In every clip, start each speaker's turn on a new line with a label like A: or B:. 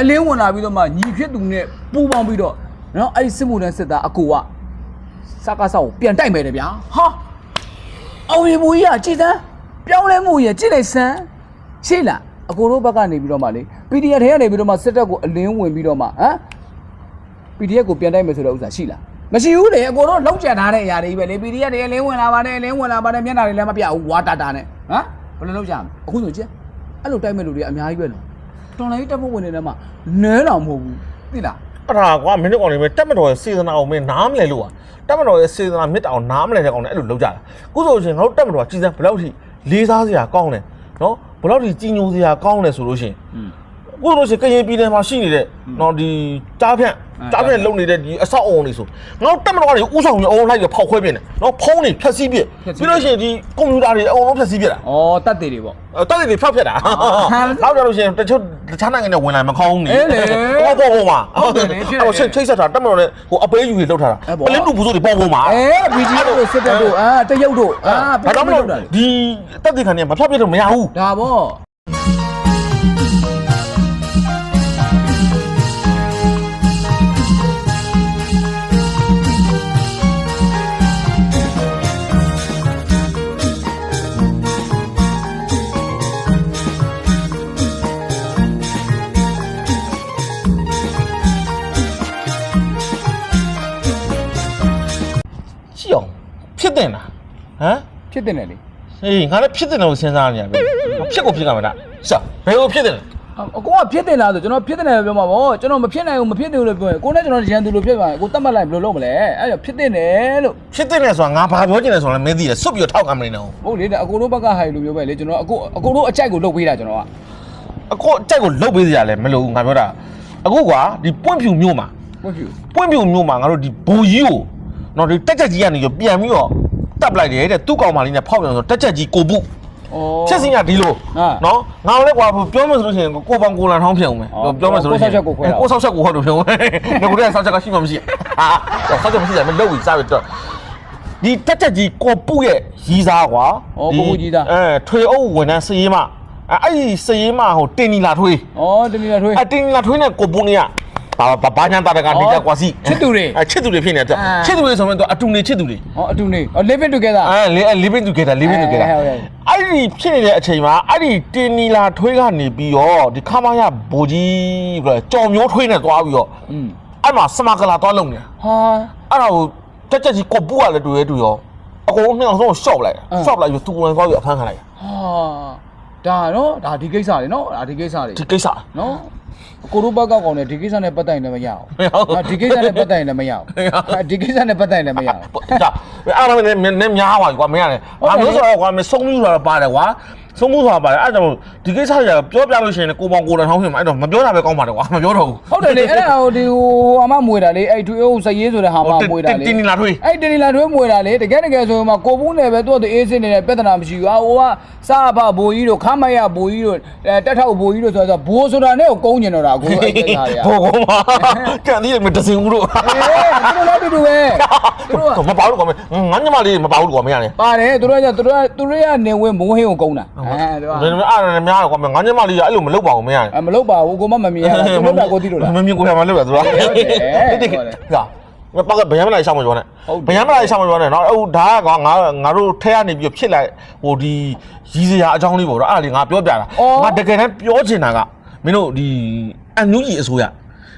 A: အလင်းဝင်လာပြီးတော့မှညီဖြစ်သူနဲ့ပူပေါင်းပြီးတော့နော်အဲ့ဒီစစ်မှုထမ်းစစ်သားအကိုကစကားဆောက်ကိုပြန်တိုက်မယ်တဲ့ဗျာဟာအောင်ရီမူကြီးကကြည်စမ်းပြောင်းလဲမှုကြီးကကြည့်လိုက်စမ်းရှိလားအကိုတို့ဘက်ကနေပြီးတော့မှလေ PDF ထဲကနေပြီးတော့မှစစ်တပ်ကိုအလင်းဝင်ပြီးတော့မှဟမ် PDF ကိုပြန်တိုက်မယ်ဆိုတဲ့ဥစ္စာရှိလားမရှိဘူးလေအကိုတို့လောက်ကြံထားတဲ့အရာတွေပဲလေ PDF တွေအလင်းဝင်လာပါတယ်အလင်းဝင်လာပါတယ်မျက်နှာတွေလည်းမပြဘူးဝါတာတာနဲ့ဟမ်ဘယ်လိုလုပ်ကြမလဲအခုဆိုကြည့်အဲ့လိုတိုက်မဲ့လူတွေအများကြီးပဲနော် တော်လိုင်းတက်ဖို့ဝင်နေတဲ့မှာနဲတော့မဟုတ်ဘူးသိလား
B: အဲ့ဒါကွာမင်းတို့ကောင်တွေပဲတက်မတော်ရဲ့စေတနာအောင်မင်းနားမလဲလို့อ่ะတက်မတော်ရဲ့စေတနာမြစ်တာအောင်နားမလဲတဲ့ကောင်တွေအဲ့လိုလုပ်ကြတာခုဆိုရှင်ငါတို့တက်မတော်ကကြီးစံဘယ်လောက်ထိလေးစားစရာကောင်းလဲနော်ဘယ်လောက်ထိကြီးညိုစရာကောင်းလဲဆိုလို့ရှင်ခုဆိုရှင်ကရင်ပြည်နယ်မှာရှိနေတဲ့နော်ဒီတားဖြန့်
A: အဲ
B: ကြားဖြန့်လုံနေတဲ့ဒီအဆောက်အုံတွေဆိုငါတို့တက်မတော်ကနေဥဆောင်နေအောင်လိုက်ရဖောက်ခွဲပြနေနော်ဖုန်းတွေဖြတ်စည်းပြပြီးလို့ရှိရင်ဒီကွန်ပျူတာတွေအအောင်လုံးဖြတ်စည်းပြတာ
A: ဩတတ်တယ်တွေပေါ့
B: အဲ့တက်တွေဖြောက်ဖြတ်တာ
A: ဟမ်
B: နောက်ကြလို့ရှိရင်တချို့တခြားနိုင်ငံတွေဝင်လာမကောင်းဘူးနေ
A: အေးလေ
B: ဟောပေါ်ပေါ်မှာ
A: ဟုတ်တယ်လေဖြစ်တယ်
B: ဟိုချိတ်ချိတ်ဆက်တာတက်မတော်နဲ့ဟိုအပေးယူတွေလောက်ထားတာ
A: အဲ့ပေါ့
B: ပလင်းတူဘူးစိုးတွေပေါ်ပေါ်မှာ
A: အဲ BG တို့စစ်တပ်တို့အာတရုတ်တို့အာ
B: ဘာတော့မလို့ဒီတက်တွေခံနေမဖြတ်ပြတော့မရဘူး
A: ဒါပေါ့
B: ဟမ်
A: ဖြစ်တယ်လေလေ
B: ဟေးငါလည်းဖြစ်တင်တယ်လို့စဉ်းစားနေရပဲဖြစ်ကိုဖြစ်ကြမှာလားရှာဘယ်ကိုဖြစ်တင်လဲ
A: အကောကဖြစ်တယ်လားဆိုကျွန်တော်ဖြစ်တယ်လို့ပြောမှာပေါ့ကျွန်တော်မဖြစ်နိုင်ဘူးမဖြစ်တယ်လို့ပြောရင်ကိုနဲ့ကျွန်တော်ရန်သူလို့ဖြစ်ပါကိုတတ်မှတ်လိုက်ဘယ်လိုလုပ်မလဲအဲ့ဒါဖြစ်တယ်တယ်လို့
B: ဖြစ်တင်တယ်ဆိုတာငါဘာပြောချင်လဲဆိုတော့လည်းမင်းသိတယ်စွတ်ပြီးတော့ထောက်ကမနေတော့
A: ဟုတ်လေဒါအကိုတို့ဘက်ကဟိုင်လို့ပြောပဲလေကျွန်တော်အကိုအကိုတို့အကြိုက်ကိုလုပ်ပေးတာကျွန်တော်က
B: အကောအကြိုက်ကိုလုတ်ပေးစရာလည်းမလိုဘူးငါပြောတာအခုကွာဒီပွင့်ဖြူမျိုးမှာ
A: ဟုတ်ပြီ
B: ပွင့်ပြူမျိုးမှာငါတို့ဒီဘူကြီးကိုနော်ဒီတက်ချက်ကြီးကနေပြီးပြန်ပြီးတော့ တပ်လိုက်တယ်တဲ့သူ့ကောင်မလေးနဲ့ဖောက်ပြန်ဆိုတက်ချက်ကြီးကိုပု
A: ဩ
B: ချက်စင်းကဒီလို
A: ဟာ
B: နော်ငါလည်းကွာပြောမှဆိုလို့ရှိရင်ကိုပေါင်ကိုလန်ထောင်းဖြစ်အောင်မယ်
A: အော်
B: ပြောမှဆိုလို့ရှိရင်
A: ကိုဆောက်ချက်ကိုခွဲတာ
B: ကိုဆောက်ချက်ကိုဟောလို့ဖြစ်အောင်မယ်ငါကိုတည်းကဆောက်ချက်ကရှိမှမရှိဟာဆောက်ချက်မရှိတယ်မလုပ်ဘူးစားပြီးတော့ဒီတက်ချက်ကြီးကိုပုရဲ့ရီးစားကွာ
A: ဩကိုကိုကြီးသား
B: အဲထွေအုပ်ဝန်ထမ်းစရေးမအဲအဲ့ဒီစရေးမဟိုတင်နီလာထွေး
A: ဩတနည်းလားထွေး
B: အတင်းလာထွေးနဲ့ကိုပုနေက ဘာဘာဘာညာတာတကနေကြကွာစီ
A: ချစ်သူတွေ
B: အဲချစ်သူတွေဖြစ်နေတယ်
A: အာ
B: ချစ်သူတွေဆိုရင်တော့အတူနေချစ်သူတွေ
A: ဩအတူနေဩ living together
B: အဲလေ living together living
A: အဲ
B: together
A: ဟုတ်တယ်
B: အဲ့ဒီဖြစ်နေတဲ့အချိန်မှာအဲ့ဒီတင်နီလာထွေးကနေပြီးတော့ဒီခမရဘိုကြီးပြီးတော့ကြော်မျိုးထွေးနဲ့သွားပြီးတော့
A: อืม
B: အဲ့မှာစမကလာသွားလုံနေတာ
A: ဟာ
B: အဲ့ဒါကိုတက်ချက်ကြီးကိုပူကလည်းတွေ့ရတွေ့ရောအကုန်လုံးနှစ်အောင်ဆုံးရှော့ပလိုက်
A: အင်း
B: ရှော့ပလိုက်ပြီးသူကလည်းသွားပြီးအဖမ်းခံလိုက်
A: ဟာဒါနော်ဒါဒီကိစ္စတွေနော်ဒါဒီကိစ္စတွေ
B: ဒီကိစ္စ
A: နော် ကိုတို့ဘက်ကကောင်လည်းဒီကိစ္စနဲ့ပတ်သက်ရင်လည်းမရအောင်
B: မရဘူး
A: ဟာဒီကိစ္စနဲ့ပတ်သက်ရင်လည်းမရအောင်
B: မရဘူး
A: ဟာဒီကိစ္စနဲ့ပတ်သက်ရင်လည်းမရအောင်
B: ဒါအဲ့ဒါလည်းနည်းများပါကွာမင်းရတယ်
A: ဟုတ်
B: ငါ
A: တယ်
B: မျိုးဆိုတော့ကွာမဆုံးမှုဆိုတာပါတယ်ကွာ ဆုံးမှုဆိုတာပါတယ်အဲ့ဒါကြောင့်ဒီကိစ္စတွေကပြောပြလို့ရှိရင်ကိုပေါင်ကိုလန်ထောင်းဖြစ်မှာအဲ့တော့မပြောတာပဲကောင်းပါတယ်ကွာမပြောတော့ဘူး
A: ဟုတ်တယ်လေအဲ့ဒါဟိုဒီဟိုအမမွေတာလေအဲ့ထွေးဦးစရေးဆိုတဲ့ဟာမမွေတာလေ
B: တင်းနီလာထွေး
A: အဲ့တင်နီလာထွေးမွေတာလေတကယ်တကယ်ဆိုရင်မှကိုဘူးနယ်ပဲသူ့သူအေးစင်းနေတဲ့ပြဿနာမရှိဘူးဟာဟိုကစားဖဘိုးကြီးတို့ခမရဘိုးကြီးတို့အဲတက်ထောက်ဘိုးကြီးတို့ဆိုတော့ဘိုးဆိုတာနဲ့ကိုကုန်းကျင်တော့တာကိုအဲ့ကိစ္စတွေက
B: ဘောကောမှာကန်ဒီမတစင်ဦးတို့
A: အေးသူတို့လည်းတူတူပဲသူတို့က
B: မပါဘူးကွာငါညမလေးမပါဘူးကွာမရတယ်
A: ပါတယ်သူတို့ကသူတို့ကသူတို့ကနေဝင်မိုးဟင်းကိုကုန်းတာအဲသူက
B: ဒါပေမဲ့အဲ့ဒါလည်းများကွာငါညမလေးကအဲ့လိုမလုပ်ပါဘူးမရတယ်
A: အမလုပ်ပါဘူးကိုမမမြင်ရတာသူလုပ်တာကိုသိလို့လား
B: မမြင်ကိုရမလုပ်ရသူက
A: ဟုတ်တယ်ဟုတ်တယ်
B: ဟာမပတ်ကဗျမ်းမလိုက်ရှောင်းမပြောနဲ့
A: ဟုတ်တယ်
B: ဗျမ်းမလိုက်ရှောင်းမပြောနဲ့နော်အခုဒါကငါငါတို့ထဲကနေပြီးဖြစ်လိုက်ဟိုဒီရီစရာအကြောင်းလေးပေါ့နော်အဲ့ဒါလေးငါပြောပြတာ
A: အော်
B: ငါတကယ်တမ်းပြောချင်တာကမင်းတို့ဒီအန်နူကြီးအစိုးရ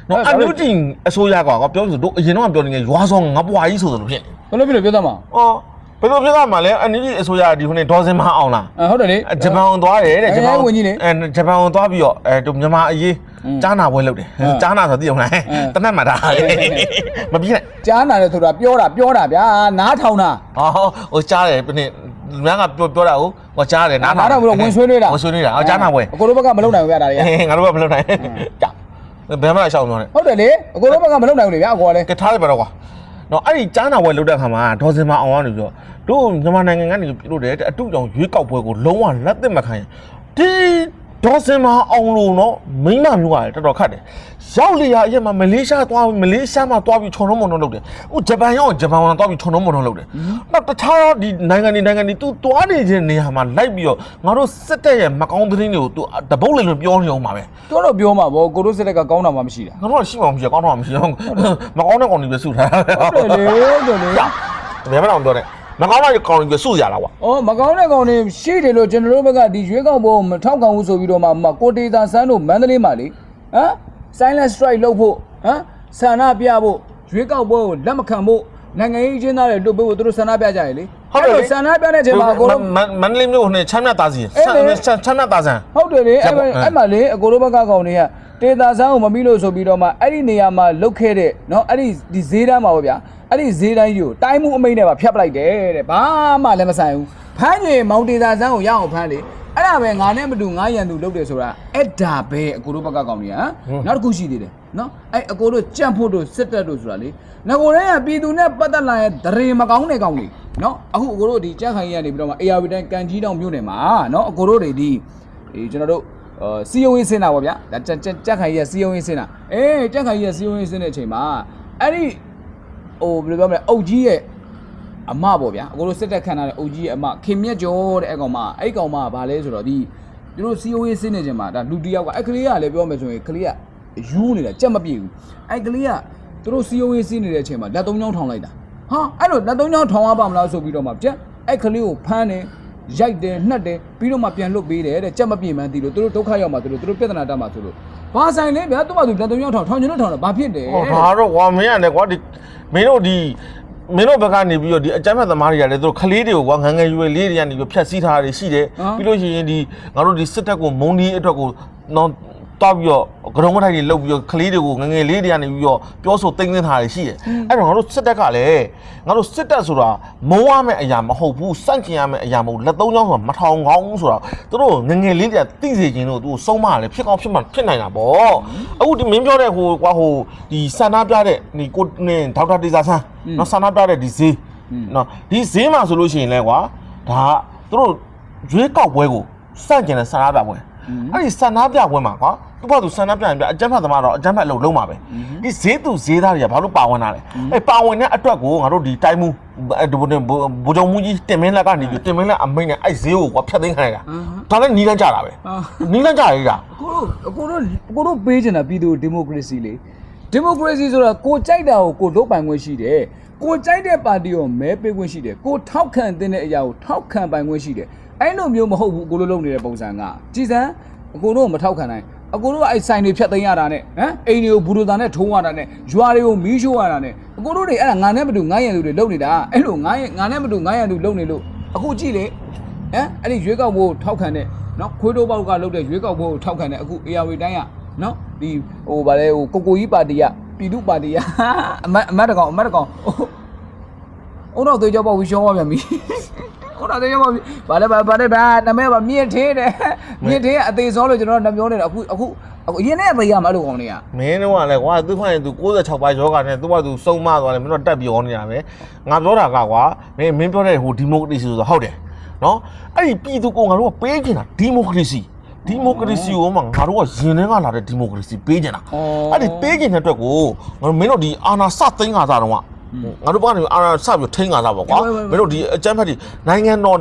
B: နော်
A: အဲ့
B: အ
A: ဒါ
B: န်နူကြီးအစိုးရကွာငါပြောဆိုတို့အရင်တော့ပြောနေတယ်ရွာဆောင်ငါပွားကြီးဆိုသလိုဖြစ်နေ
A: ဘယ်လိုဖြစ်လို့ပြောသားမ
B: အော် ဘယ်လိုဖြစ်သွားမှာလဲအန်နူကြီးအစိုးရဒီခုနေဒေါ်စင်မအောင်လား
A: အဲဟုတ်တယ်လေ
B: ဂျပန်ကိုသွားတယ်တဲ့
A: အဲ
B: ဂျပန်
A: ဝင်ကြီးလေ
B: အဲဂျပန်ကိုသွားပြီးတော့အဲတို့မြန်မာအရေး
A: อืม
B: ကြားနာပွဲလုပ်တယ်
A: အဲ
B: ကြားနာဆိုသိအောင်လား
A: အဲ
B: တနတ်မှာဒါမပြီးနဲ့
A: ကြားနာတယ်ဆိုတာပြောတာပြောတာဗျာနားထောင်တာ
B: ဟောဟိုကြားတယ်ပြနေလူများကပြောပြောတာကိုဟိုကြားတယ်နား
A: နားထောင်ပြီးတော့ဝင်ဆွေးနွေးတာ
B: ဝင်ဆွေးနွေးတာဟောကြားနာပွဲ
A: အကိုတို့ဘက်ကမလုပ်နိုင်ဘူးဗျာဒါတွေက
B: အေးငါတို့ကမလုပ်နိုင်ကြာဘယ်မှရှောင်းပြောနေ
A: ဟုတ်တယ်လေအကိုတို့ဘက်ကမလုပ်နိုင်ဘူးလေဗျာအကိုကလည်း
B: ကထားလိုက်ပါတော့ကွာ နော်အဲ့ဒီကြားနာပွဲလုပ်တဲ့ခါမှာဒေါ်စင်မအောင်ကနေပြီးတော့တို့မြန်မာနိုင်ငံကနေပြုလုပ်တယ်တဲ့အတူကြောင့်ရွေးကောက်ပွဲကိုလုံးဝလက်သင့်မခံရင်ဒီ ဒေါ်စင်မအောင်လို့နော်မိန်းမမျိုးကလည်းတော်တော်ခတ်တယ်ရောက်လေရအရက်မှာမလေးရှားသွားပြီးမလေးရှားမှာသွားပြီးခြုံလုံးမုံလုံးလုပ်တယ်ဟိုဂျပန်ရောက်ဂျပန်မှာသွားပြီးခြုံလုံးမုံလုံးလုပ်တယ်နောက်တခြားဒီနိုင်ငံတွေနိုင်ငံတွေ तू သွားနေခြင်းနေရာမှာလိုက်ပြီးတော့ငါတို့စစ်တပ်ရဲ့မကောင်းသတင်းတွေကို तू တပုတ်လေးလို့ပြောနေအောင်ပါပဲ
A: တို့တော့ပြောမှာဗောကိုတို့စစ်တက်ကကောင်းတာမှမရှိတာ
B: ငါတို့ကရှိမှမရှိကောင်းတော့မရှိတော့မကောင်းတဲ့ကောင်တွေပဲစုထား
A: ဟုတ်တယ်လေတို့လေ
B: ဘယ်မှတော့ပြောတယ် မကောင်းတဲ့ကောင်တွေပဲစုရတာကွာ
A: အော်မကောင်းတဲ့ကောင်တွေရှိတယ်လို့ကျွန်တော်တို့ဘက်ကဒီရွေးကောက်ပွဲကိုမထောက်ခံဘူးဆိုပြီးတော့မှမကိုတေသာဆန်းတို့မန္တလေးမှာလေဟမ် silent strike လုပ်ဖို့ဟမ်ဆန္ဒပြဖို့ရွေးကောက်ပွဲကိုလက်မခံဖို့နိုင်ငံရေးချင်းသားတွေလွတ်ပေးဖို့သူတို့ဆန္ဒပြကြရလေလိုဆန္ဒပြတဲ့အချိန်မှာအကိုတို့
B: မန္တလေးမြို့နဲ့ချမ်းမြသားစီချမ်းမြသားဆန်
A: ဟုတ်တယ်လေအဲ့မှာအဲ့မှာလေအကိုတို့ဘက်ကကောင်တွေက တေသာဆန်းကိုမပြီးလို့ဆိုပြီးတော့မှအဲ့ဒီနေရာမှာလုတ်ခဲ့တဲ့เนาะအဲ့ဒီဒီဈေးတန်းမှာပေါ့ဗျာအဲ့ဒီဈေးတိုင်းကြီးကိုတိုင်းမှုအမိန့်နဲ့ပါဖျက်ပလိုက်တယ်တဲ့ဘာမှလည်းမဆိုင်ဘူးဖမ်းရင်မောင်တေသာဆန်းကိုရအောင်ဖမ်းလေအဲ့ဒါပဲငါနဲ့မတူငါရန်သူလုတ်တယ်ဆိုတာအဲ့ဒါပဲအကိုတို့ဘက်ကကောင်တွေကဟမ်နောက်တစ်ခုရှိသေးတယ်เนาะအဲ့အကိုတို့ကြန့်ဖို့တို့စစ်တပ်တို့ဆိုတာလေငကိုရဲကပြည်သူနဲ့ပတ်သက်လာရဲ့ဒရင်မကောင်းတဲ့ကောင်တွေเนาะအခုအကိုတို့ဒီကြန့်ခိုင်ရနေပြီးတော့မှ ARV တိုင်းကန်ကြီးတောင်မြို့နယ်မှာเนาะအကိုတို့တွေဒီဒီကျွန်တော်တို့ အာ စီယုံရေးစင်းတာပေါ့ဗျာဒါကြက်ကြက်ကြက်ခိုင်ကြီးကစီယုံရေးစင်းတာအေးကြက်ခိုင်ကြီးကစီယုံရေးစင်းတဲ့အချိန်မှာအဲ့ဒီဟိုဘယ်လိုပြောမလဲအုတ်ကြီးရဲ့အမပေါ့ဗျာအကိုတို့စစ်တက်ခံထားတဲ့အုတ်ကြီးရဲ့အမခင်မြက်ကျော်တဲ့အဲ့ကောင်မအဲ့ကောင်မကဘာလဲဆိုတော့ဒီသူတို့စီယုံရေးစင်းနေချိန်မှာဒါလူတစ်ယောက်ကအဲ့ကလေးကလည်းပြောမယ်ဆိုရင်ကလေးကယူးနေတာကြက်မပြေဘူးအဲ့ကလေးကသူတို့စီယုံရေးစင်းနေတဲ့အချိန်မှာလက်သုံးချောင်းထောင်လိုက်တာဟာအဲ့လိုလက်သုံးချောင်းထောင်ရပါမလားဆိုပြီးတော့မှကြက်အဲ့ကလေးကိုဖမ်းတယ် ရိုက်တယ်နှက်တယ်ပြီးတော့မှပြန်လွတ်ပေးတယ်တဲ့ကြက်မပြေမှန်းသိလို့သူတို့ဒုက္ခရောက်မှသူတို့သူတို့ပြဿနာတက်မှဆိုလို့ဘာဆိုင်လဲဗျာသူ့ဘာသူလက်သုံးယောက်ထောင်ထောင်ချင်လို့ထောင်တော့ဘာဖြစ်တယ်
B: ဟောဒါတော့ကွာမင်းရတယ်ကွာဒီမင်းတို့ဒီမင်းတို့ဘက်ကနေပြီးတော့ဒီအကြမ်းဖက်သမားတွေကလည်းသူတို့ခလေးတွေကိုကွာငငယ်ရွယ်လေးတွေကနေပြီးဖြတ်စည်းထားတာရှိတယ်ပြီးလို့ရှိရင်ဒီငါတို့ဒီစစ်တပ်ကိုမုံဒီအတွက်ကိုတော့ တောက်ပြီးတော့ကရုံးမထိုင်တွေလုတ်ပြီးတော့ခလေးတွေကိုငငယ်လေးတွေကနေပြီးတော့ပြောဆိုတိမ့်သိမ်းထားတာရှိတယ်အဲ့တော့ငါတို့စစ်တပ်ကလည်းငါတို့စစ်တပ်ဆိုတာမုံရမယ့်အရာမဟုတ်ဘူးစန့်ကျင်ရမယ့်အရာမဟုတ်လက်သုံးချောင်းဆိုတာမထောင်ကောင်းဘူးဆိုတာသူတို့ငငယ်လေးတွေကသိစေခြင်းလို့သူစုံမလည်းဖြစ်ကောင်းဖြစ်မှဖြစ်နိုင်တာပေါ့အခုဒီမင်းပြောတဲ့ဟိုကွာဟိုဒီဆန္ဒပြတဲ့ဒီကိုနင်းဒေါက်တာတေဇာဆန်းနော်ဆန္ဒပြတဲ့ဒီဈေးနော်ဒီဈေးမှာဆိုလို့ရှိရင်လဲကွာဒါသူတို့ရွေးကောက်ပွဲကိုစန့်ကျင်တဲ့ဆန္ဒပြပွဲ အဲ့ဒီဆန္ဒပြပွဲမှာကွာသူကသူဆန္ဒပြရင်ပြအကြမ်းဖက်သမားတော့အကြမ်းဖက်အလုပ်လုံးပါပဲဒီဈေးသူဈေးသားတွေကဘာလို့ပါဝင်တာလဲအဲ့ပါဝင်တဲ့အတွက်ကိုငါတို့ဒီတိုင်းမှုအဲ့ဒီဘုံဘုံမူကြီးတင်မင်းလက်ကနေပြီးတင်မင်းလက်အမိန်နဲ့အဲ့ဈေးကိုကွာဖျက်သိမ်းခိုင်းလိုက်တာဒါလည်းနီးလန်းကြတာပဲနီးလန်းကြရည်တာ
A: အကိုတို့အကိုတို့အကိုတို့ပေးချင်တာပြည်သူဒီမိုကရေစီလေဒီမိုကရေစီဆိုတာကိုကြိုက်တာကိုကိုလုပ်ပိုင်ခွင့်ရှိတယ်ကိုကြိုက်တဲ့ပါတီကိုမဲပေးခွင့်ရှိတယ်ကိုထောက်ခံတဲ့အရာကိုထောက်ခံပိုင်ခွင့်ရှိတယ် အဲ့လိုမျိုးမဟုတ်ဘူးအကိုတို့လုပ်နေတဲ့ပုံစံကကြည်စမ်းအကိုတို့ကိုမထောက်ခံနိုင်အကိုတို့ကအဲ့ဆိုင်တွေဖြတ်သိမ်းရတာနဲ့ဟမ်အိမ်တွေကိုဘူဒိုတာနဲ့ထုံးရတာနဲ့ရွာတွေကိုမီးရှို့ရတာနဲ့အကိုတို့တွေအဲ့ဒါငါနဲ့မတူငါရန်သူတွေလုပ်နေတာအဲ့လိုငါငါနဲ့မတူငါရန်သူလုပ်နေလို့အခုကြည့်လေဟမ်အဲ့ဒီရွေးကောက်ဖို့ထောက်ခံတဲ့နော်ခွေးတိုးပေါက်ကလုပ်တဲ့ရွေးကောက်ဖို့ထောက်ခံတဲ့အခု ARW တိုင်းကနော်ဒီဟိုဗာလဲဟိုကိုကိုကြီးပါတီကပြည်သူပါတီကအမတ်အမတ်တကောင်အမတ်တကောင်ဟိုတော့သေးကြောပေါ့ဝီရှောပါပြန်ပြီ ဟိုတော့သေးကြောပေါ့ဗာလဲဗာဗာလဲဗာနမဲဗာမြင့်သေးတယ်မြင့်သေးကအသေးစောလို့ကျွန်တော်နှမျောနေတာအခုအခုအခုအရင်နဲ့သေးရမှာလို့ကောင်တွေက
B: မင်းတို့ကလည်းကွာသူ့ဖိုင်သူ66ပါးယောဂနဲ့သူ့ဘာသူစုံမသွားတယ်မင်းတို့တက်ပြောနေတာပဲငါပြောတာကကွာမင်းမင်းပြောတဲ့ဟိုဒီမိုကရေစီဆိုတော့ဟုတ်တယ်နော်အဲ့ဒီပြည်သူကိုငါတို့ကပေးချင်တာဒီမိုကရေစီဒီမိုကရေစီကိုမှငါတို့ကရင်ထဲကလာတဲ့ဒီမိုကရေစီပေးချင်တာအဲ့ဒီပေးချင်တဲ့အတွက်ကိုငါတို့မင်းတို့ဒီအာနာစသိန်းကစားတော့က ငါတို့ဘာနေအာဆပြီးထိန်းကားလာပါကွာမင်းတို့ဒီအကြမ်းဖက်ဒီနိုင်ငံတော်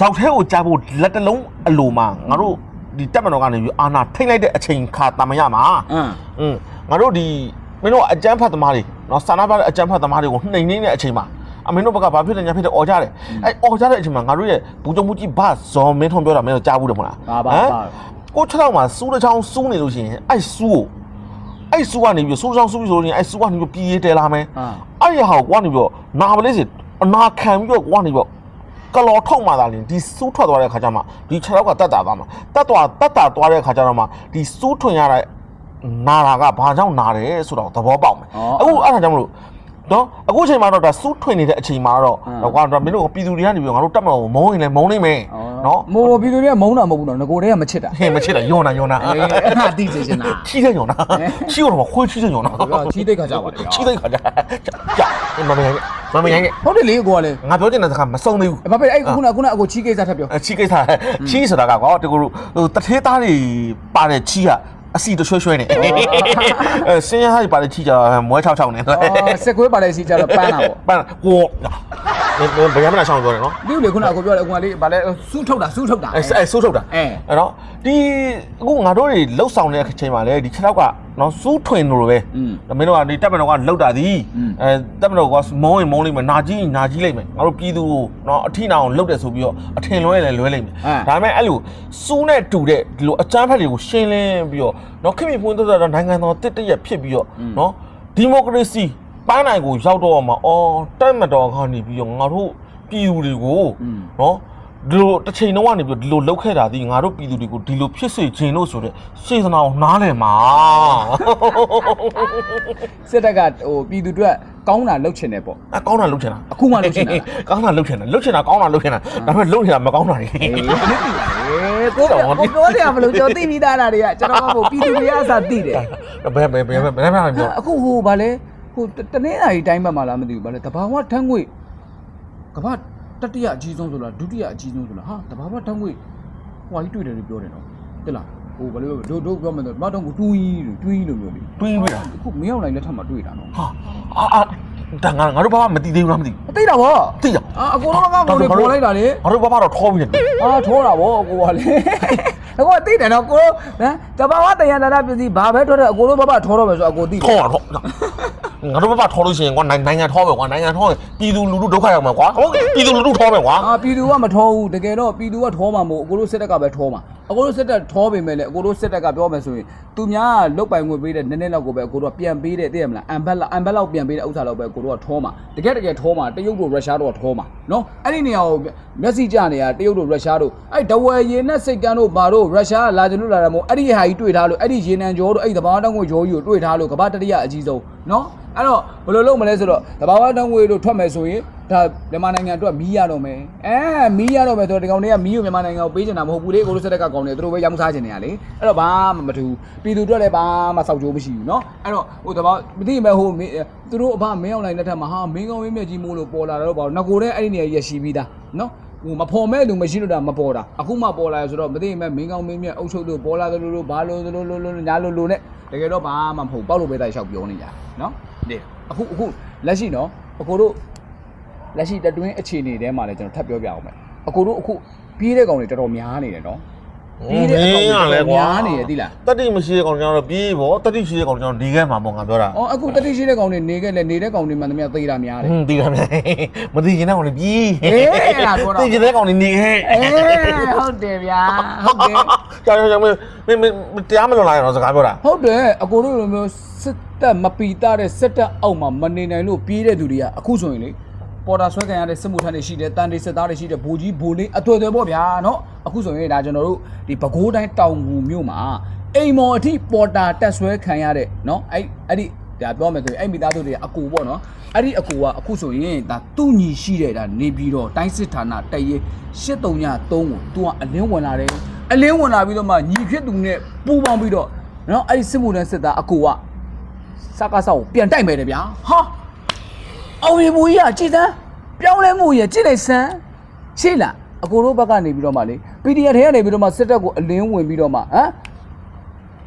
B: ကြောက်ထဲကိုကြားဖို့လက်တလုံးအလိုမှာငါတို့ဒီတက်မတော်ကနေပြီးအာနာထိန်းလိုက်တဲ့အချိန်ခါတမရမှာ
A: အင်း
B: အင်းငါတို့ဒီမင်းတို့အကြမ်းဖက်သမားတွေနော်စာနာပါတဲ့အကြမ်းဖက်သမားတွေကိုနှိမ်နှင်းတဲ့အချိန်မှာအမင်းတို့ဘက်ကဘာဖြစ်လဲညာဖြစ်လဲអော်ကြတယ်အဲអော်ကြတဲ့အချိန်မှာငါတို့ရဲ့ဘူးကြုံမှုကြီးဘာဇော်မင်းထုံပြောတာမင်းတို့ကြားဘူးတယ်မဟုတ်လား
A: ဟမ်
B: ကို6ထောင်မှာစူးတစ်ချောင်းစူးနေလို့ရှိရင်အဲစူးကို အဲ့စူးကနေပြီးစူးတစ်ချောင်းစူးပြီးဆိုလို့ရှိရင်အဲ့စူးကနေပြီးပြည်ရေးတဲလာမယ်
A: အာ
B: အဲ့ရဟာကိုကွာနေပြီးတော့နာပလေးစီအနာခံပြီးတော့ကွာနေပြီးတော့ကလော်ထုတ်မှသာလင်ဒီစူးထွက်သွားတဲ့ခါကျမှဒီ6ထောက်ကတက်တာသွားမှာတက်သွားတက်တာသွားတဲ့ခါကျတော့မှဒီစူးထွင်ရတဲ့နာတာကဘာကြောင့်နာတယ်ဆိုတော့သဘောပေါက်မယ်အခုအဲ့ဒါကြောင့်မလို့ နော်အခုအချိန်မှာတော့ဒါစူးထွင်နေတဲ့အချိန်မှာတော့
A: ဟမ်
B: တော့ကွာတော့မင်းတို့ပြည်သူတွေကနေပြီးတော့ငါတို့တက်မလို့မုန်းရင်လည်းမုန်းနေမယ်
A: ဩ
B: နော်
A: မိုးပြည်သူတွေကမုန်းတာမဟုတ်ဘူးနော်ငကိုတွေကမချစ်တာ
B: ဟင်မချစ်တာယွန်နာယွန်နာ
A: အေးအဲ့ဒါသိစေချင်တာ
B: ချီးတဲ့ယွန်နာချီးတော့ခွေးချီးတဲ့ယွန်နာ
A: ချီးသိက္ခာကြပါလေ
B: ချီးတဲ့ခါကြကြာမမရိုင်းမမရိုင်း
A: ဟုတ်တယ်လေကိုကလည်း
B: ငါပြောချင်တဲ့စကားမဆုံးသေးဘူး
A: ဘာဖြစ်အဲ့ခုနကခုနအကိုချီးကိစ္စထပ်ပြော
B: အချီးကိစ္စချီးဆိုတာကကွာတကူဟိုတထဲသားတွေပါတဲ့ချီးက အစီတရွှဲရွှဲနေအဲစင်းရဟာပါတဲ့ချီးကြမွဲ6 6နေ
A: အော်စက်ခွေးပါတဲ့စီကြတော့ပန်းတာပေါ့
B: ပန်းကိုဘယ်ရမလားရှောင်းပြောတယ်နော်
A: ဒီလေခုနကကိုပြောတယ်အကွာလေးဗာလဲစူးထုတ်တာစူးထုတ်တာ
B: အဲအဲဆိုးထုတ်တာ
A: အဲ
B: အဲ့တော့ ဒီအခုငါတို့တွေလှုပ်ဆောင်တဲ့အချိန်မှာလည်းဒီခြေထောက်ကနော်စူးထွင်လို့ပဲမင်းတို့ကဒီတပ်မတော်ကလှုပ်တာဒီအဲတပ်မတော်ကမုန်းရင်မုန်းလိမ့်မယ်နာကြီးနာကြီးလိမ့်မယ်ငါတို့ပြည်သူကိုနော်အထင်အောင်လှုပ်တယ်ဆိုပြီးတော့အထင်လွဲလည်းလွဲလိမ့်မယ်ဒါပေမဲ့အဲ့လိုစူးနဲ့တူတဲ့ဒီလိုအကြမ်းဖက်တွေကိုရှင်းလင်းပြီးတော့နော်ခင်ဗျဖွင့်သက်တော့နိုင်ငံတော်တစ်တရက်ဖြစ်ပြီးတော့နော်ဒီမိုကရေစီပန်းနိုင်ကိုရောက်တော့မှာအော်တပ်မတော်ကနေပြီးတော့ငါတို့ပြည်သူတွေကိုနော် ဒီလိုတစ်ချိန်တော့ကနေပြီးဒီလိုလောက်ခဲ့တာဒီငါတို့ပြည်သူတွေကိုဒီလိုဖြစ်စေခြင်းလို့ဆိုတဲ့စေတနာကိုနားလည်မှာ
A: စစ်တပ်ကဟိုပြည်သူတို့ကောင်းတာလုပ်ချင်တယ်ပေါ့
B: အကောင်းတာလုပ်ချင်တာ
A: အခုမှလုပ်ချင်တာ
B: ကောင်းတာလုပ်ချင်တာလုပ်ချင်တာကောင်းတာလုပ်ချင်တာဒါပေမဲ့လုပ်နေတာမကောင်းတာတွေ
A: အေးသိပါလေကိုပြောကိုပြောတယ်မလို့ကျွန်တော်သိပြီးသားတာတွေကကျွန်တော်ကဟိုပြည်သူတွေအစားသိတယ်
B: ဘယ်ဘယ်ဘယ်ဘယ်ဘယ်ဘယ်ပြော
A: အခုဟိုဗာလဲဟိုတနေ့အကြီးတိုင်းဘက်မှာလားမသိဘူးဗာလဲတဘာဝထန်းငွေကဘာ တတိယအကြီးဆုံးဆိုလားဒုတိယအကြီးဆုံးဆိုလားဟာတဘာဝထန်းငွေဟိုကြီးတွေ့တယ်လို့ပြောတယ်နော်တိလားဟိုဗာလဲတို့တို့ပြောမယ်ဆိုမတော့ကိုတူးကြီးလို့တူးကြီးလို့ပြောလေ
B: တွေးပြီးတာ
A: အခုမရောက်နိုင်လက်ထပ်မှာတွေ့တာနော်
B: ဟာအာအာဒါငါငါတို့ဘာမှမတည်သေးဘူးလားမသိဘူး
A: မသိတာဗော
B: သိရ
A: အာအကိုတော့ကကိုတွေပေါ်လိုက်တာလေ
B: ငါတို့ဘာမှတော့ထောပြီးတယ်
A: အာထောတာဗောအကိုကလေအကိုကသိတယ်နော်ကိုဟမ်တဘာဝတရားနာပစ္စည်းဘာပဲထောတယ်အကိုတို့ဘာဘာထောတော့မယ်ဆိုအကိုသိတယ်
B: ထောတာထော ငါတို့ဘာမှထောလို့ရှိရင်ကွာနိုင်ငံထောမယ်ကွာနိုင်ငံထောရင်ပြည်သူလူထုဒုက္ခရောက်မှာကွာဟုတ်ပြည်သူလူထုထောမယ်ကွာ
A: အာပြည်သူကမထောဘူးတကယ်တော့ပြည်သူကထောမှာမဟုတ်အကိုတို့စစ်တပ်ကပဲထောမှာအကိုတို့စစ်တပ်ထောပေမဲ့လေအကိုတို့စစ်တပ်ကပြောမယ်ဆိုရင်သူများကလုတ်ပိုင်ငွေပေးတဲ့နည်းနည်းလောက်ကိုပဲအကိုတို့ကပြန်ပေးတဲ့သိရမလားအမ်ဘက်လောက်အမ်ဘက်လောက်ပြန်ပေးတဲ့ဥစ္စာလောက်ပဲအကိုတို့ကထောမှာတကယ်တကယ်ထောမှာတရုတ်တို့ရုရှားတို့ကထောမှာနော်အဲ့ဒီနေရာကိုမျက်စိကြနေတာတရုတ်တို့ရုရှားတို့အဲ့ဒဝယ်ရေနဲ့စိတ်ကန်းတို့ဘာတို့ရုရှားကလာကြလို့လာတယ်မို့အဲ့ဒီဟာကြီးတွေ့ထားလို့အဲ့ဒီရေနံကျော်တို့အဲ့ဒီသဘာဝတောင်းငွေကျော်ကြီးကိုတွေ့ထားလို့ကမ္ဘာတတိယအကြီးဆုံးနော်အဲ့တော့ဘယ်လိုလုပ်မလဲဆိုတော့သဘာဝတောင်းငွေတို့ထွက်မယ်ဆိုရင်ဒါမြန်မာနိုင်ငံအတွက်မီးရတော့မယ်အဲမီးရတော့မယ်ဆိုတော့ဒီကောင်တွေကမီးကိုမြန်မာနိုင်ငံကိုပေးချင်တာမဟုတ်ဘူးလေကိုလိုစက်တက်ကကောင်တွေသူတို့ပဲရောင်းစားချင်နေရလေအဲ့တော့ဘာမှမထူးပြည်သူတို့လည်းဘာမှစောက်ကြိုးမရှိဘူးเนาะအဲ့တော့ဟိုသဘာမသိမဲ့ဟိုသူတို့အဖမင်းအောင်နိုင်တဲ့ထက်မှာဟာမင်းကောင်းမင်းမြတ်ကြီးမို့လို့ပေါ်လာတော့ဘာလို့ငကိုတဲ့အဲ့ဒီနေရာရက်ရှိပြီးသားเนาะဟိုမဖော်မဲ့လူမရှိလို့ဒါမပေါ်တာအခုမှပေါ်လာရဆိုတော့မသိမဲ့မင်းကောင်းမင်းမြတ်အုပ်ချုပ်လို့ပေါ်လာသလိုလိုဘာလို့သလိုလိုလိုညာလိုလိုနဲ့တကယ်တော့ဘာမှမဟုတ်ပေါ့လို့ပဲတိုက်လျှောက်ပြောနေကြเนาะဒီအခုအခုလက်ရှိเนาะအကိုတို့ လက်ရှိတက်တွင်းအခြေအနေထဲမှာလည်းကျွန်တော်ထပ်ပြောပြအောင်မယ်အကိုတို့အခုပြေးတဲ့ကောင်တွေတော်တော်များနေတယ်နော်
B: ပြီးတဲ့ကောင်ကလည်းကွာ
A: များနေရသိလား
B: တတိမရှိတဲ့ကောင်ကျွန်တော်တို့ပြေးပေါ့တတိရှိတဲ့ကောင်ကျွန်တော်နေခဲ့မှာပေါ့ငါပြောတာ
A: အော်အခုတတိရှိတဲ့ကောင်တွေနေခဲ့လေနေတဲ့ကောင်တွေမှန်သမျှသေးတာများတယ်
B: ဟွန်းဒီကမြမသိရင်တဲ့ကောင်လေးပြေး
A: အေးအဲ့ဒါပြောတာ
B: သိရင်တဲ့ကောင်လေးနေခဲ့
A: အေးဟုတ်တယ်ဗျာဟုတ်တယ်
B: ကြောင်ကြောင်မင်းမင်းတရားမလွန်လာရတော့စကားပြောတာ
A: ဟုတ်တယ်အကိုတို့လိုမျိုးစစ်တပ်မပီတာတဲ့စစ်တပ်အောက်မှာမနေနိုင်လို့ပြေးတဲ့သူတွေကအခုဆိုရင်လေ ပေါ်တာဆွဲခံရတဲ့စစ်မှုထမ်းတွေရှိတယ်တန်တွေစစ်သားတွေရှိတယ်ဘူကြီးဘူလေးအထွေထွေပေါ့ဗျာနော်အခုဆိုရင်ဒါကျွန်တော်တို့ဒီပဲခူးတိုင်းတောင်ငူမြို့မှာအိမ်မော်အထိပေါ်တာတက်ဆွဲခံရတဲ့နော်အဲ့အဲ့ဒီဒါပြောမယ်ဆိုရင်အဲ့မိသားစုတွေကအကူပေါ့နော်အဲ့ဒီအကူကအခုဆိုရင်ဒါသူ့ညီရှိတဲ့ဒါနေပြီးတော့တိုင်းစစ်ဌာနတရဲ83ည3ကို तू ကအလင်းဝင်လာတယ်အလင်းဝင်လာပြီးတော့မှညီဖြစ်သူနဲ့ပူပေါင်းပြီးတော့နော်အဲ့ဒီစစ်မှုထမ်းစစ်သားအကူကစကားဆောက်ကိုပြန်တိုက်မယ်တယ်ဗျာဟာ အောင်ရမူကြီးကကြည်စမ်းပြောင်းလဲမှုကြီးကကြည်လိုက်စမ်းရှေ့လားအကိုတို့ဘက်ကနေပြီးတော့မှလေ PDF ထဲကနေပြီးတော့မှစစ်တပ်ကိုအလင်းဝင်ပြီးတော့မှဟမ်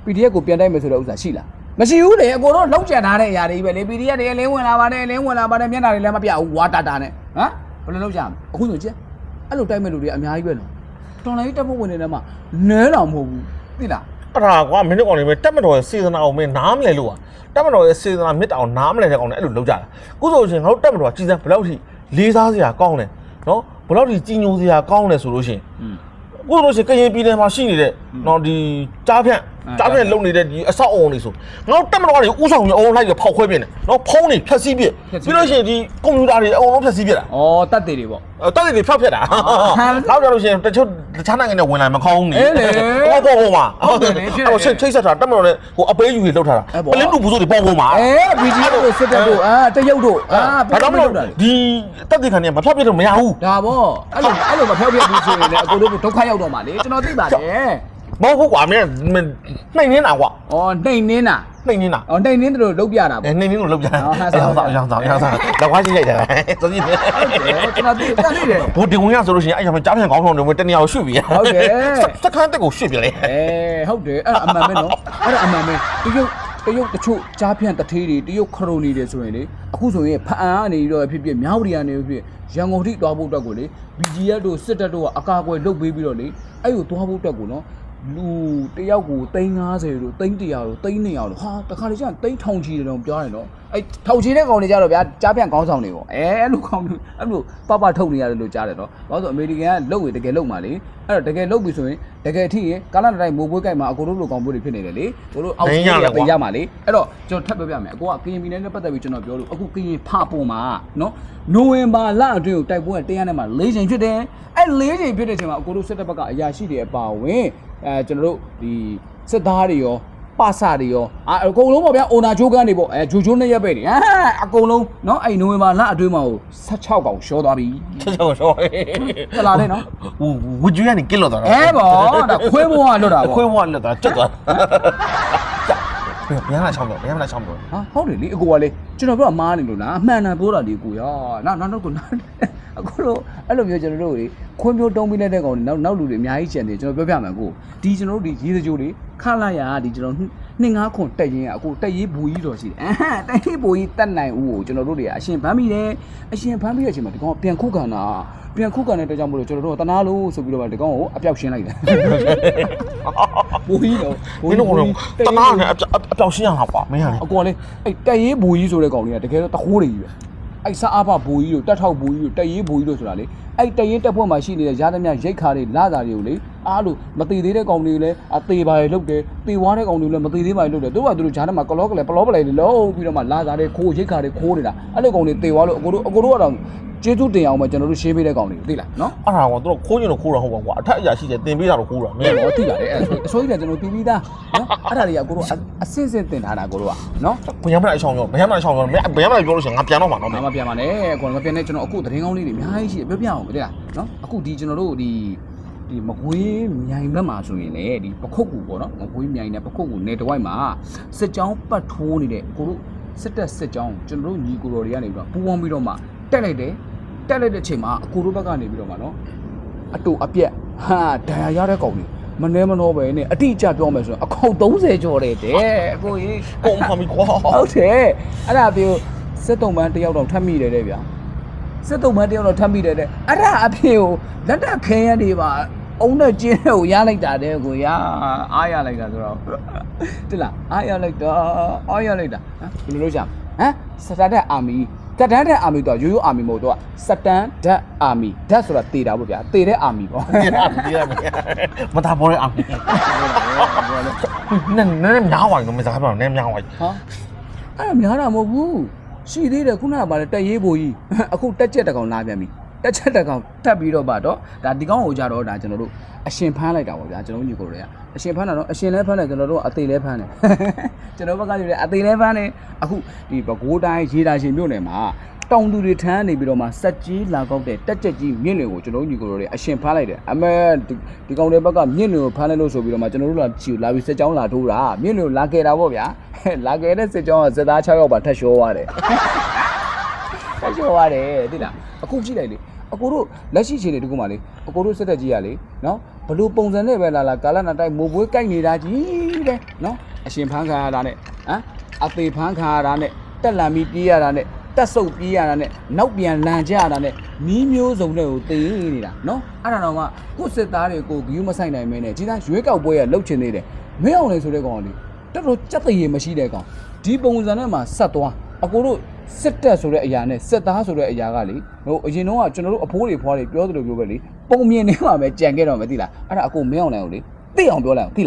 A: PDF ကိုပြန်တိုက်မယ်ဆိုတဲ့ဥစ္စာရှိလားမရှိဘူးလေအကိုတို့လောက်ကြံထားတဲ့အရာတွေပဲလေ PDF တွေအလင်းဝင်လာပါတယ်အလင်းဝင်လာပါတယ်မျက်နှာတွေလည်းမပြဘူးဝါတာတာနဲ့ဟမ်ဘယ်လိုလုပ်ကြမလဲအခုဆိုကြည့်အဲ့လိုတိုက်မဲ့လူတွေအများကြီးပဲနော်တော်လိုင်းတပ်ဖို့ဝင်နေတယ်မှာနဲတော်မဟုတ်ဘူးသိလား
B: အဲ့ဒါကွာမင်းတို့ကောင်တွေပဲတက်မတော်ရဲ့စေတနာအောင်မင်းနားမလဲလို့อ่ะတက်မတော်ရဲ့စေတနာမြစ်တောင်နားမလဲတဲ့ကောင်တွေအဲ့လိုလုပ်ကြတာခုဆိုရှင်ငါတို့တက်မတော်ကကြီးစံဘယ်လောက်ထိလေးစားစရာကောင်းလဲနော်ဘယ်လောက်ထိကြီးညိုစရာကောင်းလဲဆိုလို့ရှင်ခုဆိုရှင်ကရင်ပြည်နယ်မှာရှိနေတဲ့ နော်ဒီကြားဖြန့်
A: အာ
B: ကြားဖြန့်လုံနေတဲ့ဒီအဆောက်အုံတွေဆိုငါတို့တက်မတော်ကနေဥဆောင်နေအောင်လိုက်ရဖောက်ခွဲပြင်းတယ်နော်ဖုန်းတွေဖြတ်စည်းပြစ်
A: ဖျက်ဆီး
B: ပြီးလို့ရှိရင်ဒီကွန်ပျူတာတွေအကုန်လုံးဖြတ်စည်းပြစ်တာ
A: ဩတတ်တယ်တွေပေါ့
B: အဲတက်တွေဖြောက်ဖြတ်တာ
A: ဟမ်
B: နောက်ကြလို့ရှိရင်တချို့တခြားနိုင်ငံတွေဝင်လာမခေါင်းနေ
A: အေးလေ
B: ပေါ်ပေါ်ပေါ်မှာ
A: ဟုတ်တယ်လေဖြစ်တယ်
B: အဲ့တော့ချိတ်ချိတ်ဆက်တာတက်မတော်နဲ့ဟိုအပေးယူတွေလောက်ထားတာ
A: အဲ့ပေါ့
B: ပလင်းတူဘူးစိုးတွေပေါ်ပေါ်မှာ
A: အဲ BGF တို့စစ်တပ်တို့အာတရုတ်တို့အာ
B: ဘာတော့မလို့ဒီတက်တွေခံနေမဖြတ်ပြစ်လို့မရဘူး
A: ဒါပေါ့အဲ့လိုအဲ့လိုမဖျောက်ပြဘူးဆိုရင်လည်းအကိုတို့ကဒုက္ခရောက်တော့မှာလေကျွန်တော်သိပါတယ်
B: မဟုတ်ဘူးကွာမင်းနှိမ်နေတာကွာ
A: ဩနှိမ်နင်းတာ
B: နှိမ်နေတာ
A: ဩနှိမ်နင်းတယ်လို့လုပ်ပြတာ
B: အဲ
A: ပေါ့
B: နှိမ်နေလို့လောက်ကြတယ်
A: ဟောဟမ်
B: ရောင်းဆောင်ရောင်းဆောင်ရောင်းဆောင်လောက်ခွားကြည့်လိုက်တယ်တော်ကြည့်
A: ဟုတ်တယ်ကျွန်တော်သိတတ်နေတယ်
B: ဘိုးတင်ဝင်ရဆိုလို့ရှိရင်အဲ့ကြောင့်ကြားပြန်ကောင်းဆောင်တွေတနေရာကိုရွှေ့ပြီး
A: ဟုတ်တယ်
B: စက္ကန့်တက်ကိုရွှေ့ပြလေ
A: အဲဟုတ်တယ်အဲ့ဒါအမှန်ပဲနော်အဲ့ဒါအမှန်ပဲတရုတ်တရုတ်တချို့ကြားဖြန့်တထေးတွေတရုတ်ခရိုနီတွေဆိုရင်လေအခုဆိုရင်ဖအံကနေပြီးတော့ဖြစ်ဖြစ်မြောက်ရီကနေဖြစ်ရန်ကုန်ထိသွားဖို့အတွက်ကိုလေ BGF တို့စစ်တပ်တို့ကအကာအကွယ်လုပ်ပေးပြီးတော့လေအဲ့ကိုသွားဖို့အတွက်ကိုနော် လူတယောက်ကို350တို့300တို့300တို့ဟာတခါလေကျရင်3000ချီတယ်တော့ပြောရတယ်နော်အဲ့ထောင်ချီတဲ့ကောင်တွေကြတော့ဗျာကြားဖြန့်ခေါင်းဆောင်တွေပေါ့အဲအဲ့လိုကောင်တွေအဲ့လိုပပထုတ်နေရတယ်လို့ကြားတယ်နော်ဘာလို့ဆိုအမေရိကန်ကလုပ်ရတကယ်လုပ်မှာလေ အဲ့တော့တကယ်လုပ်ပြီဆိုရင်တကယ်အထိရင်ကာလတိုင်းမိုးပွဲကြိုက်မှာအကိုတို့လိုကောင်ပွဲတွေဖြစ်နေတယ်လေကိုတို့အောက်စီးရပေးရမှာလေအဲ့တော့ကျွန်တော်ထပ်ပြောပြမယ်အကိုကကရင်ပြည်နယ်နဲ့ပတ်သက်ပြီးကျွန်တော်ပြောလို့အခုကရင်ဖပုံမှာနော်နိုဝင်ဘာလအတွင်းကိုတိုက်ပွဲကတရားနဲ့မှာ၄ချိန်ဖြစ်တယ်အဲ့၄ချိန်ဖြစ်တဲ့အချိန်မှာအကိုတို့စစ်တပ်ဘက်ကအရာရှိတွေအပါဝင်အဲကျွန်တော်တို့ဒီစစ်သားတွေရော ပါစာတွေရောအာအကုန်လုံးပေါ့ဗျာအိုနာဂျိုးကန်တွေပေါ့အဲဂျိုဂျိုးနှစ်ရက်ပဲနေအာအကုန်လုံးနော်အဲ့နိုဝင်ဘာလအတွင်းမှာကို16កောင်ရှောသွားပြီ
B: ချက်ချက်ရှော့
A: တလာတယ်နော်
B: ဝူဂျူရနေကစ်လို့တော့
A: အဲပေါ့ဒါခွေးဘုံကလွတ်တာပေါ့
B: ခွေးဘွားလွတ်တာကျွတ်သွား ဘယ်မှာချောင်းတော့ဘယ်မှာချောင်းတော့
A: ဟာဟုတ်တယ်လေအကိုကလေကျွန်တော်ပြောမားနေလို့လားအမှန်တန်ပြောတာဒီအကိုရနောက်နောက်တော့ကိုနောက်အခုတော့အဲ့လိုမျိုးကျွန်တော်တို့လေခွင်းမျိုးတုံးပြီးတဲ့ကောင်တွေနောက်နောက်လူတွေအများကြီးကျန်တယ်ကျွန်တော်ပြောပြမယ်ကိုဒီကျွန်တော်တို့ဒီရေးစကြိုးတွေခလာရဒီကျွန်တော် နှစ်ငါးခွန်တက်ရင်အကိုတက်ရေးဘူကြီးတော်ရှိတယ်အဟမ်းတက်ရေးဘူကြီးတက်နိုင်ဦးကိုကျွန်တော်တို့တွေအရှင်ဖမ်းမိတယ်အရှင်ဖမ်းပြီးတဲ့အချိန်မှာဒီကောင်ပြန်ခုခံတာပြန်ခုခံတဲ့အတွက်ကြောင့်မလို့ကျွန်တော်တို့ကတနာလို့ဆိုပြီးတော့ဒီကောင်ကိုအပြောက်ရှင်းလိုက်တယ်ဘူကြီးတော့
B: မင်းတို့ကတော့တနာနဲ့အပြောက်ရှင်းရမှာပါမင်းကလေ
A: အကောင်ကလေအဲ့တက်ရေးဘူကြီးဆိုတဲ့ကောင်လေးကတကယ်တော့တခိုးတွေကြီးပဲအဲ့စားအဖဘူကြီးတို့တက်ထောက်ဘူကြီးတို့တက်ရေးဘူကြီးတို့ဆိုတာလေအဲ့တက်ရေးတက်ဖွဲ့မှာရှိနေတဲ့ရားသမျှရိတ်ခါတွေလာတာတွေကိုလေ အားလို့မသေးသေးတဲ့ကောင်တွေလည်းအသေးပါလေလုတ်တယ်သေွားတဲ့ကောင်တွေလည်းမသေးသေးပါလေလုတ်တယ်တို့ကတို့ဂျားထဲမှာကလောကလေပလောပလေလုံးပြီးတော့မှလာတာတွေခိုးရိတ်ခါတွေခိုးနေတာအဲ့လိုကောင်တွေသေွားလို့အကိုတို့အကိုတို့ကတော့ကျေးဇူးတင်အောင်ပဲကျွန်တော်တို့ရှင်းပေးတဲ့ကောင်တွေသိလားနော်
B: အဲ့ဒါကတော့သူတို့ခိုးရင်တော့ခိုးတာဟုတ်ပါကွာအထက်အရာရှိတယ်တင်ပေးတာတော့ခိုးတာမ
A: အဲ့
B: င်း
A: တော့သိပါတယ်အဲ့အစိုးရကကျွန်တော်တီးပြီးသားနော်အဲ့ဒါတွေကကိုတို့အစင်စင်တင်ထားတာကိုတို့ကနော်
B: ဘယ်ရမလဲအချောင်းရောဘယ်ရမလဲအချောင်းရောမင်းဘယ်ရမလဲပြောလို့ရှိရင်ငါပြန်တော့မှာနော်မ
A: မ
B: င်း
A: မပြန်ပါနဲ့ကိုမပြန်နဲ့ကျွန်တော်အခုသတင်းကောင်းလေးတွေအများကြီးရှိတယ်ပြောပြအောင်မသိလားနော်အခုဒီကျွန်တော်တို့ဒီ ဒီမကွေးမြိုင်ဘက်မှာဆိုရင်လေဒီပခုတ်ကူပေါ့နော်မကွေးမြိုင်နဲ့ပခုတ်ကူနေတဝိုက်မှာစစ်ကြောင်းပတ်ထိုးနေတဲ့ကိုတို့စစ်တက်စစ်ကြောင်းကျွန်တော်တို့ညီကိုတော်တွေကနေပြီးတော့ပူပေါင်းပြီးတော့မှတက်လိုက်တယ်တက်လိုက်တဲ့အချိန်မှာအကိုတို့ဘက်ကနေပြီးတော့မှနော်အတူအပြက်ဟာဒဏ်ရာရတဲ့ကောင်တွေမနှဲမနှောပဲနဲ့အတိအကျပြောမယ်ဆိုရင်အခေါက်30ကျော်တယ်တဲ့အကိုကြီး
B: ကုန်ပါပြီကွာ
A: ဟုတ်တယ်အဲ့ဒါပြောစစ်တုံးပန်းတယောက်တော့ထပ်မိတယ်တဲ့ဗျာစစ်တုံးပန်းတယောက်တော့ထပ်မိတယ်တဲ့အဲ့ဒါအဖေကိုလက်တက်ခဲရနေပါ အုံနဲ့ကျင်းကိုရလိုက်တာတဲ့ကိုရအားရလိုက်တာဆိုတော့တိလားအားရလိုက်တာအားရလိုက်တာဟမ်ဘယ်လိုလုပ်ကြဟမ်စတန်ဒတ်အာမီစတန်ဒတ်အာမီတော့ရိုးရိုးအာမီမဟုတ်တော့စတန်ဒတ်အာမီဒတ်ဆိုတာတေတာပေါ့ဗျာတေတဲ့အာမီပေါ့
B: ဒီရဒီရမတာပေါ်ရအောင်နည်းနည်းများဝိုင်းတော့မစားပါနဲ့နည်းများဝိုင်း
A: ဟာအဲ့ဒါများတာမဟုတ်ဘူးရှိသေးတယ်ခုနကပါလေတက်ရေးဘိုကြီးအခုတက်ချက်တကောင်လာပြန်ပြီ တက်ချက်တကောင်တက်ပြီးတော့ပါတော့ဒါဒီကောင်ကိုကြတော့ဒါကျွန်တော်တို့အရှင်ဖမ်းလိုက်တာပေါ့ဗျာကျွန်တော်တို့ညီကိုတွေကအရှင်ဖမ်းတာတော့အရှင်လည်းဖမ်းတယ်ကျွန်တော်တို့အသေးလည်းဖမ်းတယ်ကျွန်တော်ဘက်ကယူတယ်အသေးလည်းဖမ်းတယ်အခုဒီဘကိုးတိုင်းရေတာရှင်မြို့နယ်မှာတောင်သူတွေထမ်းနေပြီးတော့မှစက်ကြီးလာကောက်တဲ့တက်ချက်ကြီးမြင့်တွေကိုကျွန်တော်တို့ညီကိုတွေအရှင်ဖမ်းလိုက်တယ်အမေဒီဒီကောင်တွေဘက်ကမြင့်တွေကိုဖမ်းလိုက်လို့ဆိုပြီးတော့မှကျွန်တော်တို့လာချီလာပြီးစက်ကြောင်းလာထိုးတာမြင့်တွေကိုလာခဲ့တာပေါ့ဗျာလာခဲ့တဲ့စစ်ကြောင်းကစစ်သား6ယောက်ပါထက်လျှောသွားတယ်ထ က်လျှောသွားတယ်သိလားအခုကြည့်လိုက်လေအကိုတို့လက်ရှိချိန်တွေဒီကုမှလေအကိုတို့စစ်တပ်ကြီးကလေနော်ဘလို့ပုံစံနဲ့ပဲလာလာကာလနာတိုက်မိုးပွဲကြိုက်နေတာကြီးတဲ့နော်အရှင်ဖန်းခါရတာနဲ့ဟမ်အသေးဖန်းခါရတာနဲ့တက်လန်ပြီးပြေးရတာနဲ့တက်ဆုပ်ပြေးရတာနဲ့နောက်ပြန်လန်ကြရတာနဲ့မီးမျိုးစုံတွေကိုသိနေတာနော်အဲ့ဒါတော့မှကိုယ့်စစ်သားတွေကိုဂယူးမဆိုင်နိုင်မင်းနဲ့ကြီးသားရွေးကောက်ပွဲရလှုပ်ချင်နေတယ်မင်းအောင်လေဆိုတဲ့ကောင်ကလေတော်တော်ကြက်တရေမရှိတဲ့ကောင်ဒီပုံစံနဲ့မှဆက်သွားအကိုတို့ စစ်တက်ဆိုတဲ့အရာနဲ့စစ်သားဆိုတဲ့အရာကလေဟိုအရင်တော့ကကျွန်တော်တို့အဖိုးတွေဖွားတွေပြောသလိုပြောပဲလေပုံမြင်နေမှပဲကြံခဲ့တော့မသိလားအဲ့ဒါအကိုမင်းအောင်နိုင်ကိုလေသိအောင်ပြောလိုက်အောင်သိလား